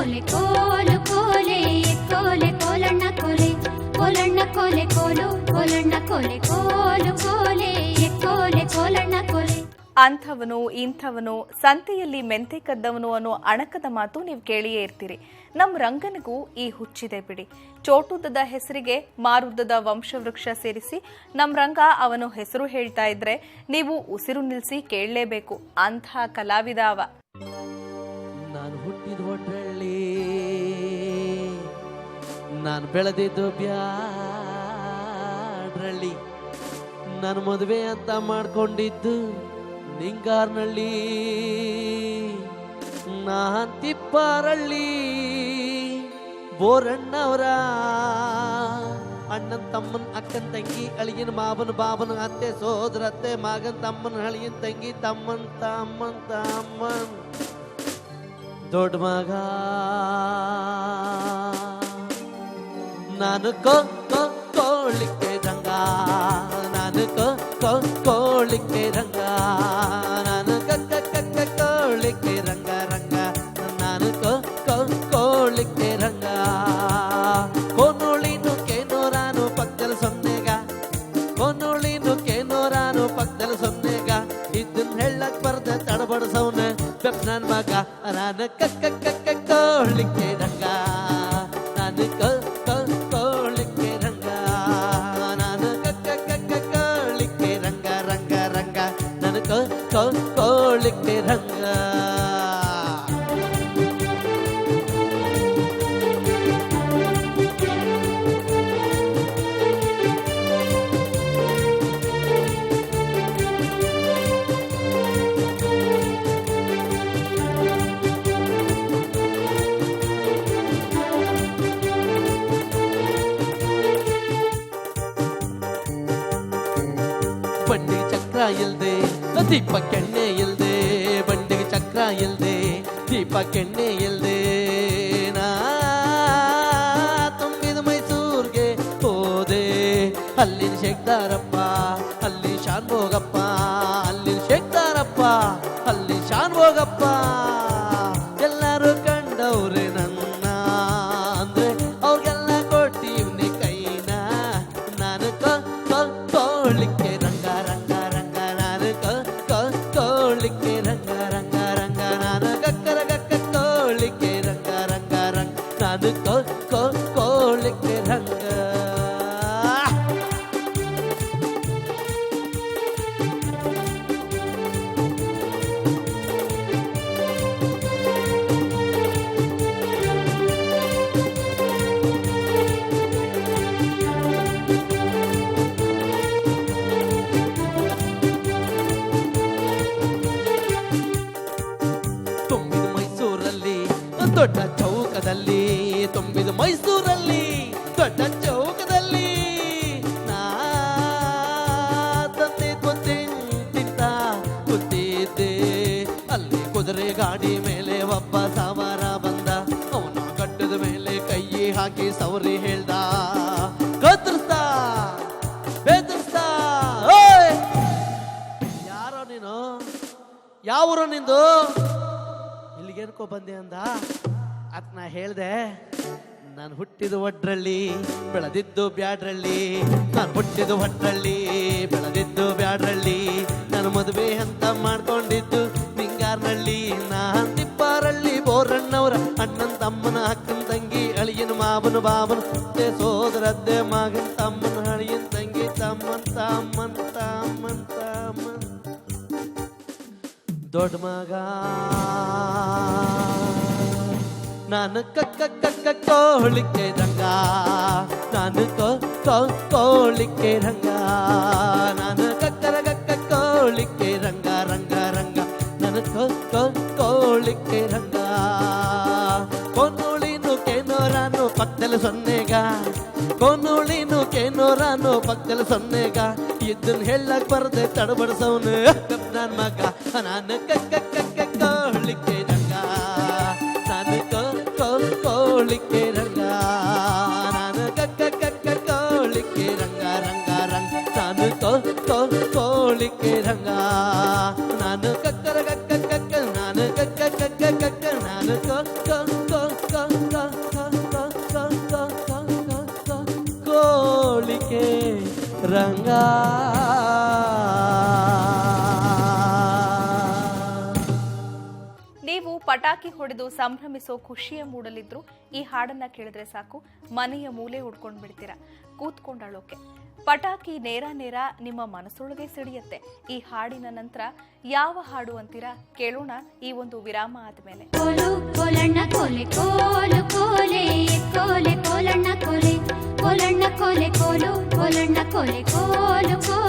ಕೋಲೆ ಕೋಲು ಕೋಲೆ ಕೋಲೆ ಕೋಲಣ್ಣ ಕೋಲೆ ಕೋಲಣ್ಣ ಕೋಲೆ ಕೋಲು ಕೋಲಣ್ಣ ಕೋಲೆ ಕೋಲು ಕೋಲೆ ಕೋಲೆ ಕೋಲಣ್ಣ ಕೋಲೆ. ಅಂಥವನು ಇಂಥವನು ಸಂತೆಯಲ್ಲಿ ಮೆಂತೆ ಕದ್ದವನು ಅನ್ನೋ ಅಣಕದ ಮಾತು ನೀವು ಕೇಳಿಯೇ ಇರ್ತೀರಿ. ನಮ್ಮ ರಂಗನಿಗೂ ಈ ಹುಚ್ಚಿದೆ ಬಿಡಿ. ಚೋಟುದ್ದದ ಹೆಸರಿಗೆ ಮಾರುದ್ದದ ವಂಶವೃಕ್ಷ ಸೇರಿಸಿ ನಮ್ಮ ರಂಗ ಅವನು ಹೆಸರು ಹೇಳ್ತಾ ಇದ್ರೆ ನೀವು ಉಸಿರು ನಿಲ್ಲಿಸಿ ಕೇಳಲೇಬೇಕು. ಅಂಥ ಕಲಾವಿದ ಅವ. ನಾನು ಹುಟ್ಟಿದ ನಾನು ಬೆಳೆದಿದ್ದು ಬ್ಯಾಡ್ರಳ್ಳಿ. ನನ್ನ ಮದುವೆ ಅಂತ ಮಾಡ್ಕೊಂಡಿದ್ದು ನಿಂಗಾರ್ನಳ್ಳಿ. ನಾನ್ ತಿಪ್ಪಾರಳ್ಳಿ, ಬೋರಣ್ಣವರ. ಅಣ್ಣನ ತಮ್ಮನ, ಅಕ್ಕನ ತಂಗಿ ಅಳಿಗಿನ ಮಾವನ ಬಾಬನ ಅತ್ತೆ, ಸೋದರ, ಅತ್ತೆ, ಮಗನ, ತಮ್ಮನ್ ಅಳಿಗಿನ ತಂಗಿ, ತಮ್ಮನ್ ತಮ್ಮನ್ ತಮ್ಮನ್. ದೊಡ್ಡ ಮಗ. ನಾನು ಕೋ ಕೋ ಕೋಳಿಕೆ ರಂಗ ನಾನು ಕೋ ಕೋ ಕೋಳಿಕೆ ರಂಗ ನಾನು ಕಕ್ಕ ಕಕ್ಕ ಕೋಳಿಕೆ ರಂಗ ರಂಗ ನಾನು ಕೋ ಕೋ ಕೋಳಿಕೆ ರಂಗ ಕೋನುಳಿನು ಕೇನೋರಾನು ಪಕ್ಕದಲ್ಲಿ ಸೊನ್ನೆಗ ಕೋನುಳಿನು ಕೇನೋರಾನು ಪಕ್ಕದಲ್ಲಿ ಸೊನ್ನೆಗ ಇದನ್ನ ಹೇಳಕ್ ಬರ್ದೆ ತಡಬಡಿಸವ್ನ ಬೆಪ್ ನನ್ ಮಗ ನಾನು ಕಕ್ಕ ಕಕ್ಕ ಕೋಳಿಕೆ ಬಂಡಿಗೆ ಚಕ್ರ ಇಲ್ದೆ ದೀಪ ಕೆಣ್ಣೆ ಇಲ್ದೆ ಬಂಡಿಗೆ ಚಕ್ರ ಇಲ್ದೆ ದೀಪ ಕೆಣ್ಣೆ ಇಲ್ದೆ ನಾ ತುಂಬಿದ ಮೈಸೂರ್ಗೆ ಹೋದೆ ಅಲ್ಲಿನ ಶೇಕ್ದಾರಪ್ಪ ಅಲ್ಲಿ ಶಾನ್ ಭೋಗಪ್ಪ ದೊಡ್ಡ ಚೌಕದಲ್ಲಿ, ತುಂಬಿದ ಮೈಸೂರಲ್ಲಿ, ದೊಡ್ಡ ಚೌಕದಲ್ಲಿ ನಾ ತಂದೆ ಗೊತ್ತಿಂತ ಗೊತ್ತಿದ್ದೆ. ಅಲ್ಲಿ ಕುದುರೆ ಗಾಡಿ ಮೇಲೆ ಒಬ್ಬ ಸಾವಾರ ಬಂದ. ಅವನ ಕಟ್ಟದ ಮೇಲೆ ಕೈ ಹಾಕಿ ಸವರಿ ಹೇಳ್ದ. ಕತ್ತರಿಸ್ತಾ ಓಯ್! ಯಾರೋ ನೀನು? ಯಾವ ಊರು ನಿಂದು? ಇಲ್ಲಿಗೆ ಬಂದೆ ಅಂದ. ಅದ್ ನಾ ಹೇಳ್ದೆ, ನಾನು ಹುಟ್ಟಿದ ಒಟ್ರಲ್ಲಿ, ಬೆಳೆದಿದ್ದು ಬ್ಯಾಡ್ರಲ್ಲಿ. ನಾನು ಹುಟ್ಟಿದ ಒಟ್ರಲ್ಲಿ, ಬೆಳೆದಿದ್ದು ಬ್ಯಾಡ್ರಲ್ಲಿ. ನಾನು ಮದುವೆ ಅಂತ ಮಾಡ್ಕೊಂಡಿದ್ದು ನಿಂಗಾರ್ನಳ್ಳಿ ನಾನ್ ತಿಪ್ಪಾರಳ್ಳಿ ಬೋರಣ್ಣವರ ಅಣ್ಣನ ತಮ್ಮನ ಅಕ್ಕನ ತಂಗಿ, ಅಳಿಯನ ಮಾವನ ಬಾಬನ ಅತ್ತೆ ಸೋದರದ್ದೆ ಮಗನ್ ತಮ್ಮನ ಅಳಿಯನ್ ತಂಗಿ, ತಮ್ಮನ್ ತಮ್ಮನ್ ತಮ್ಮನ್ ತಮ್ಮನ್. ದೊಡ್ಡ ಮಗ ನಾನು ಕಕ್ಕ ಕಕ್ಕ ಕೋಳಿಕೆ ರಂಗ ನಾನು ಕೋ ಕೋ ಕೋಳಿಕೆ ರಂಗ ನಾನು ಕಕ್ಕರ ಕಕ್ಕ ಕೋಳಿಕೆ ರಂಗ ರಂಗ ರಂಗ ನಾನು ಕೋ ಕೋ ಕೋಳಿಕೆ ರಂಗ ಕೊನುಳಿನು ಕೇನೋರಾನು ಪಕ್ಕದಲ್ಲಿ ಸೊನ್ನೆಗ ಕೊನುಳಿನು ಕೇನೋರಾನು ಪಕ್ಕದಲ್ಲಿ ಸೊನ್ನೆಗ ಇದ್ದನ್ ಹೇಳಕ್ ಬರ್ದೆ ತಡಬಡ್ಸವನು ಕಪ್ನಾನ್ ಮಗ ನಾನು ಕಕ್ಕಳಿಕೆ ರಂಗ ನಾನು ಕೋಳಿಕೆ ರಂಗ ನಾನು ಕಕ್ಕಳಿಕೆ ರಂಗ ರಂಗ ರಂಗ ನಾನು ಕೋಳಿಕೆ ರಂಗ ನಾನು ಕಕ್ಕರ ಕಕ್ಕ ಕಕ್ಕ ನಾನು ಕಕ್ಕ ಕಕ್ಕ ಕಕ್ಕ ನಾನು ಕೋಳಿಕೆ ರಂಗಾ ಪಟಾಕಿ ಹೊಡೆದು ಸಂಭ್ರಮಿಸೋ ಖುಷಿಯ ಮೂಡಲಿದ್ರು, ಈ ಹಾಡನ್ನ ಕೇಳಿದ್ರೆ ಸಾಕು, ಮನೆಯ ಮೂಲೆ ಹುಡ್ಕೊಂಡು ಬಿಡ್ತೀರಾ? ಕೂತ್ಕೊಂಡಳೋಕೆ. ಪಟಾಕಿ ನೇರ ನೇರ ನಿಮ್ಮ ಮನಸ್ಸೊಳಗೆ ಸಿಡಿಯತ್ತೆ. ಈ ಹಾಡಿನ ನಂತರ ಯಾವ ಹಾಡು ಅಂತೀರಾ? ಕೇಳೋಣ ಈ ಒಂದು ವಿರಾಮ ಆದ್ಮೇಲೆ. ಕೋಲು, ಕೋಲಣ್ಣ, ಕೋಲೆ, ಕೋಲು, ಕೋಲೆ ಕೋಲೆ, ಕೋಲು, ಕೋಲೆ.